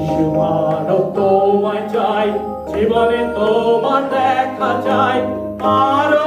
বিশ্ব মানব তোমায় চাই জীবনে তোমার দেখা চাই আরও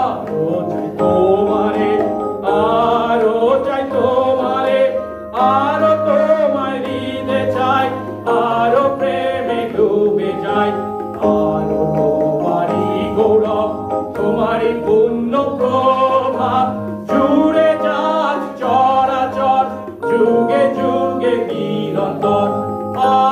পূর্ণ প্রভাব। জুড়ে যাক চরাচর যুগে যুগে নিরন্তর আ